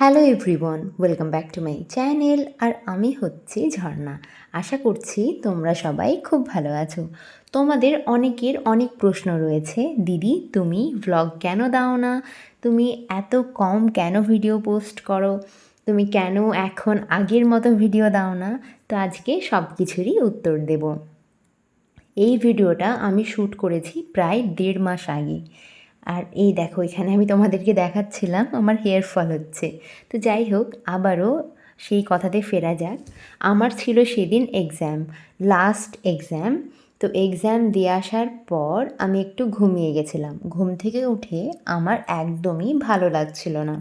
Hello everyone welcome back to my channel আর আমি হচ্ছি ঝর্ণা। আশা করছি তোমরা সবাই খুব ভালো আছো। তোমাদের অনেকের অনেক প্রশ্ন রয়েছে, দিদি, তুমি ভ্লগ কেন দাও না? তুমি এত কম কেন ভিডিও পোস্ট করো? তুমি কেন এখন আগের মতো ভিডিও দাও না? তো আজকে সব কিছুরই উত্তর দেব। এই ভিডিওটা আমি শ্যুট করেছি প্রায় দেড় মাস আগে। আর এই দেখো, এখানে আমি তোমাদেরকে দেখাচ্ছিলাম আমার হেয়ার ফল হচ্ছে। তো যাই হোক, আবারও সেই কথাতে ফেরা যাক। আমার ছিল সেদিন এক্সাম লাস্ট এক্সাম তো এক্সাম দিয়ে আসার পর আমি একটু ঘুমিয়ে গেছিলাম। ঘুম থেকে উঠে আমার একদমই ভালো লাগছিল না।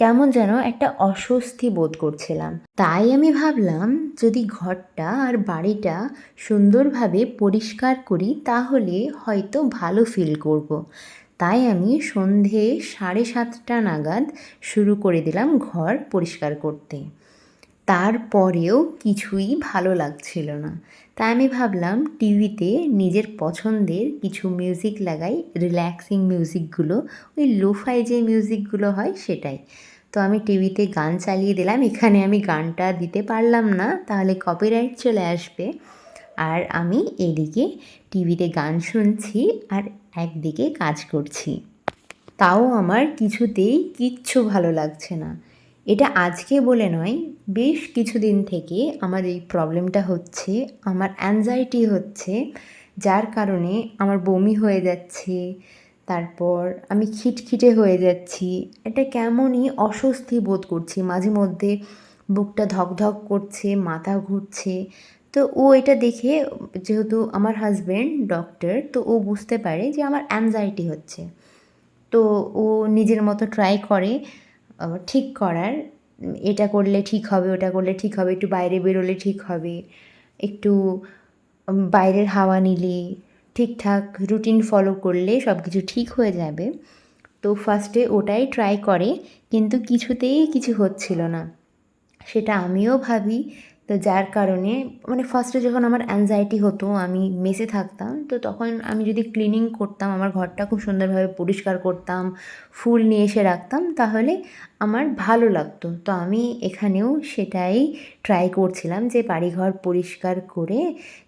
কেমন যেন একটা অস্বস্তি বোধ করছিলাম। তাই আমি ভাবলাম, যদি ঘরটা আর বাড়িটা সুন্দরভাবে পরিষ্কার করি, তাহলে হয়তো ভালো ফিল করব। তাই আমি সন্ধে সাড়ে সাতটা নাগাদ শুরু করে দিলাম ঘর পরিষ্কার করতে। তারপরেও কিছুই ভালো লাগছিল না। তাই আমি ভাবলাম টিভিতে নিজের পছন্দের কিছু মিউজিক লাগাই, রিল্যাক্সিং মিউজিকগুলো, ওই লোফাই যে মিউজিকগুলো হয় সেটাই। তো আমি টিভিতে গান চালিয়ে দিলাম, এখানে আমি গানটা দিতে পারলাম না, তাহলে কপিরাইট চলে আসবে। আর আমি এদিকে টিভিতে গান শুনছি আর একদিকে কাজ করছি। তাও আমার কিছুতেই কিচ্ছু ভালো লাগছে না। এটা আজকে বলে নয়, বেশ কিছুদিন থেকে আমার এই প্রবলেমটা হচ্ছে, আমার অ্যাংজাইটি হচ্ছে, যার কারণে আমার বমি হয়ে যাচ্ছে, তারপর আমি খিটখিটে হয়ে যাচ্ছি। এটা কেমনই অস্বস্তি বোধ করছি। মাঝে মধ্যে বুকটা ধকধক করছে, মাথা ঘুরছে তো ও এটা দেখে, যেহেতু আমার হাজব্যান্ড ডক্টর তো ও বুঝতে পারে যে আমার অ্যাংজাইটি হচ্ছে। তো ও নিজের মতো ট্রাই করে ঠিক করার। এটা করলে ঠিক হবে, ওটা করলে ঠিক হবে, একটু বাইরে বেরোলে ঠিক হবে। একটু বাইরের হাওয়া নিলে ঠিকঠাক রুটিন ফলো করলে সব কিছু ঠিক হয়ে যাবে। তো ফার্স্টে ওটাই ট্রাই করে, কিন্তু কিছুতেই কিছু হচ্ছিল না। সেটা আমিও ভাবি তো যার কারণে মানে ফার্স্টে যখন আমার অ্যাংজাইটি হতো, আমি মেসে থাকতাম, তো তখন আমি যদি ক্লিনিং করতাম, আমার ঘরটা খুব সুন্দরভাবে পরিষ্কার করতাম, ফুল নিয়ে এসে রাখতাম, তাহলে আমার ভালো লাগতো। তো আমি এখানেও সেটাই ট্রাই করছিলাম যে বাড়িঘর পরিষ্কার করে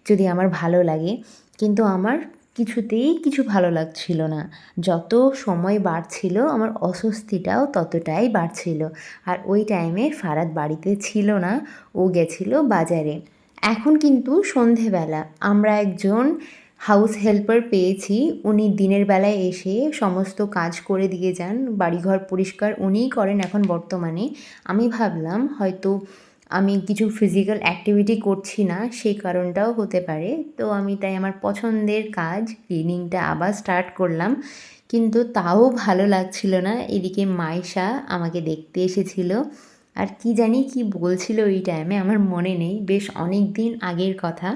যদি আমার ভালো লাগে। কিন্তু আমার কিছুতেই কিছু ভালো লাগছিল না। যত সময় বাড়ছিল, আমার অস্বস্তিটাও ততটাই বাড়ছিল। আর ওই টাইমে ফারাদ বাড়িতে ছিল না, ও গেছিল বাজারে। এখন কিন্তু সন্ধেবেলা। আমরা একজন হাউস হেল্পার পেয়েছি। উনি দিনের বেলায় এসে সমস্ত কাজ করে দিয়ে যান। বাড়িঘর পরিষ্কার উনিই করেন এখন বর্তমানে। আমি ভাবলাম হয়তো আমি কিছু ফিজিক্যাল অ্যাক্টিভিটি করছি না, সেই কারণটাও হতে পারে। তো আমি তাই আমার পছন্দের কাজ ক্লিনিংটা আবার স্টার্ট করলাম। কিন্তু তাও ভালো লাগছিল না। এদিকে মাইশা আমাকে দেখতে এসেছিল। আর কি জানি কি বলছিল ওই টাইমে আমার মনে নেই। বেশ অনেক দিন আগের কথা।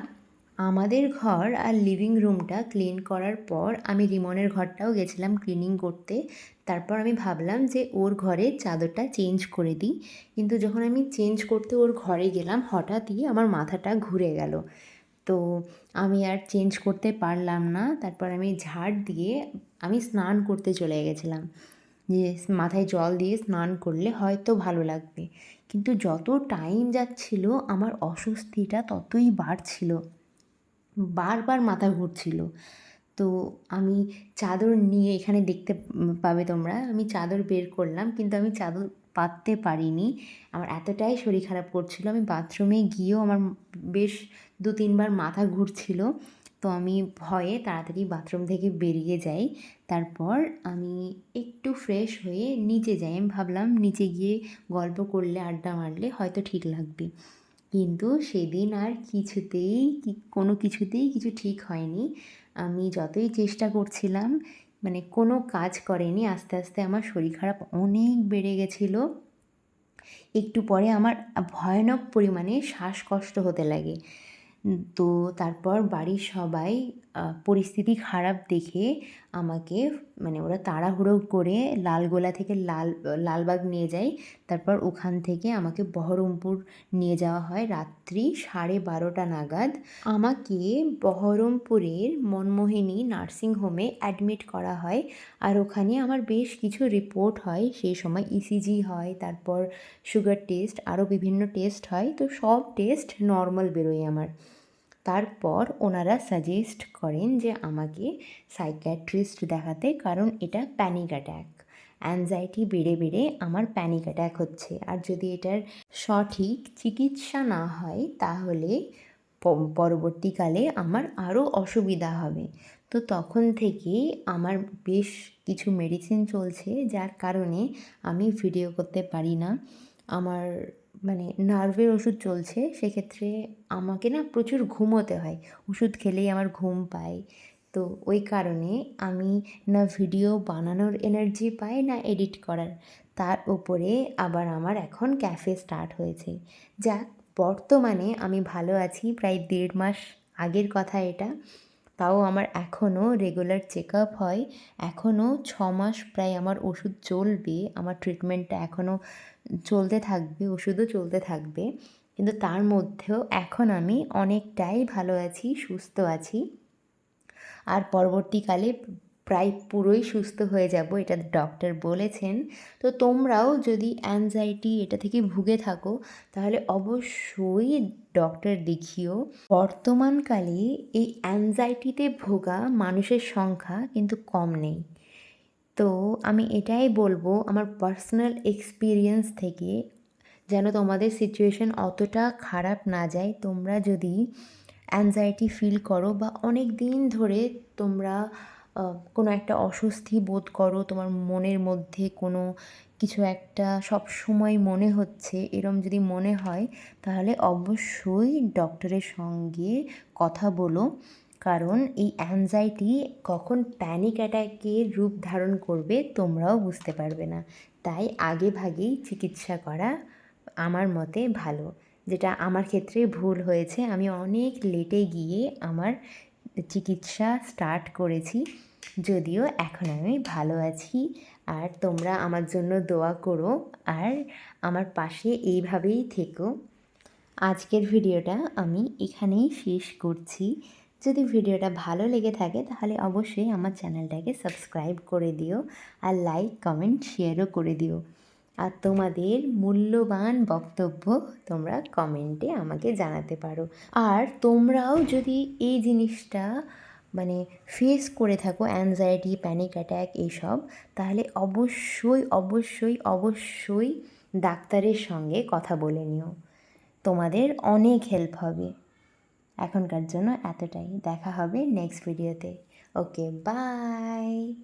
আমাদের ঘর আর লিভিং রুমটা ক্লিন করার পর আমি রিমনের ঘরটাও গেছিলাম ক্লিনিং করতে। তারপর আমি ভাবলাম যে ওর ঘরের চাদরটা চেঞ্জ করে দিই। কিন্তু যখন আমি চেঞ্জ করতে ওর ঘরে গেলাম, হঠাৎই আমার মাথাটা ঘুরে গেল। তো আমি আর চেঞ্জ করতে পারলাম না। তারপর আমি ঝাড় দিয়ে আমি স্নান করতে চলে গেছিলাম। যে মাথায় জল দিয়ে স্নান করলে হয়তো ভালো লাগবে। কিন্তু যত টাইম যাচ্ছিল, আমার অস্বস্তিটা ততই বাড়ছিল। বারবার মাথা ঘুরছিল। তো আমি চাদর নিয়ে এখানে দেখতে পাবে তোমরা। আমি চাদর বের করলাম কিন্তু আমি চাদর পাততে পারিনি। আমার এতটাই শরীর খারাপ করছিল। আমি বাথরুমে গিয়েও আমার বেশ দু তিনবার মাথা ঘুরছিল। তো আমি ভয়ে তাড়াতাড়ি বাথরুম থেকে বেরিয়ে যাই। তারপর আমি একটু ফ্রেশ হয়ে নিচে যাই। আমি ভাবলাম নিচে গিয়ে গল্প করলে, আড্ডা মারলে হয়তো ঠিক লাগবে। কিন্তু সেদিন আর কিছুতেই কোনো কিছুতেই কিছু ঠিক হয়নি। আমি যতই চেষ্টা করছিলাম মানে কোনো কাজ করেনি, আস্তে আস্তে আমার শরীর খারাপ অনেক বেড়ে গেছিল। একটু পরে আমার ভয়ানক পরিমাণে শ্বাসকষ্ট হতে লাগে। তো তারপর বাড়ির সবাই পরিস্থিতি খারাপ দেখে আমাকে মানে ওরা তাড়াহুড়ো করে লালগোলা থেকে লাল লালবাগ নিয়ে যায়। তারপর ওখান থেকে আমাকে বহরমপুর নিয়ে যাওয়া হয় রাত্রি সাড়ে বারোটা নাগাদ। আমাকে বহরমপুরের মনমোহিনী নার্সিং হোমে অ্যাডমিট করা হয়। আর ওখানে আমার বেশ কিছু রিপোর্ট হয়। সেই সময় ইসিজি হয়, তারপর সুগার টেস্ট, আরও বিভিন্ন টেস্ট হয়। তো সব টেস্ট নর্মাল বেরোয় আমার। তারপর ওনারা সাজেস্ট করেন যে আমাকে সাইকিয়াট্রিস্ট দেখাতে কারণ এটা প্যানিক অ্যাট্যাক অ্যাংজাইটি বেড়ে বেড়ে আমার প্যানিক অ্যাট্যাক হচ্ছে। আর যদি এটার সঠিক চিকিৎসা না হয়, তাহলে পরবর্তীকালে আমার আরও অসুবিধা হবে। তো তখন থেকে আমার বেশ কিছু মেডিসিন চলছে, যার কারণে আমি ভিডিও করতে পারি না। আমার মানে নার্ভের ওষুধ চলছে, সেক্ষেত্রে আমাকে না প্রচুর ঘুমোতে হয়। ওষুধ খেলেই আমার ঘুম পায়। তো ওই কারণে আমি না ভিডিও বানানোর এনার্জি পাই, না এডিট করার। তার উপরে আবার আমার এখন ক্যাফে স্টার্ট হয়েছে। যাক, বর্তমানে আমি ভালো আছি, প্রায় দেড় মাস আগের কথা এটা। তাও আমার এখনও রেগুলার চেক আপ হয়। এখনও ছ মাস প্রায় আমার ওষুধ চলবে। আমার ট্রিটমেন্টটা এখনও চলতে থাকবে, ওষুধও চলতে থাকবে। কিন্তু তার মধ্যেও এখন আমি অনেকটাই ভালো আছি, সুস্থ আছি। আর পরবর্তীকালে প্রায় পুরোই সুস্থ হয়ে যাব, এটা ডক্টর বলেছেন। তো তোমরাও যদি অ্যাংজাইটি এটা থেকে ভুগে থাকো, তাহলে অবশ্যই ডক্টর দেখিও। বর্তমানকালে এই অ্যাংজাইটিতে ভোগা মানুষের সংখ্যা কিন্তু কম নেই। তো আমি এটাই বলব, আমার পার্সোনাল এক্সপিরিয়েন্স থেকে যেন তোমাদের সিচুয়েশন অতটা খারাপ না যায়, তোমরা যদি অ্যাংজাইটি ফিল করো বা অনেক দিন ধরে তোমরা কোনো একটা অস্বস্তি বোধ করো, তোমার মনের মধ্যে কোনো কিছু একটা সব সময় মনে হচ্ছে, এরম যদি মনে হয়, তাহলে অবশ্যই ডক্টরের সঙ্গে কথা বলো। কারণ এই অ্যাংজাইটি কখন প্যানিক অ্যাটাকের রূপ ধারণ করবে তোমরাও বুঝতে পারবে না। তাই আগে ভাগেই চিকিৎসা করা আমার মতে ভালো। যেটা আমার ক্ষেত্রে ভুল হয়েছে, আমি অনেক লেটে গিয়ে আমার চিকিৎসা স্টার্ট করেছি। যদিও এখন আমি ভালো আছি আর তোমরা আমার জন্য দোয়া করো আর আমার পাশে এইভাবেই থেকো। আজকের ভিডিওটা আমি এখানেই শেষ করছি। যদি ভিডিওটা ভালো লেগে থাকে তাহলে অবশ্যই আমার চ্যানেলটাকে সাবস্ক্রাইব করে দিও আর লাইক, কমেন্ট, শেয়ারও করে দিও। আর তোমাদের মূল্যবান বক্তব্য তোমরা কমেন্টে আমাকে জানাতে পারো। আর তোমরাও যদি এই জিনিসটা মানে ফেস করে থাকো অ্যাংজাইটি প্যানিক অ্যাট্যাক এইসব, তাহলে অবশ্যই অবশ্যই অবশ্যই ডাক্তারের সঙ্গে কথা বলে নিও। তোমাদের অনেক হেল্প হবে। এখনকার জন্য এতটাই। দেখা হবে নেক্সট ভিডিওতে ওকে বাই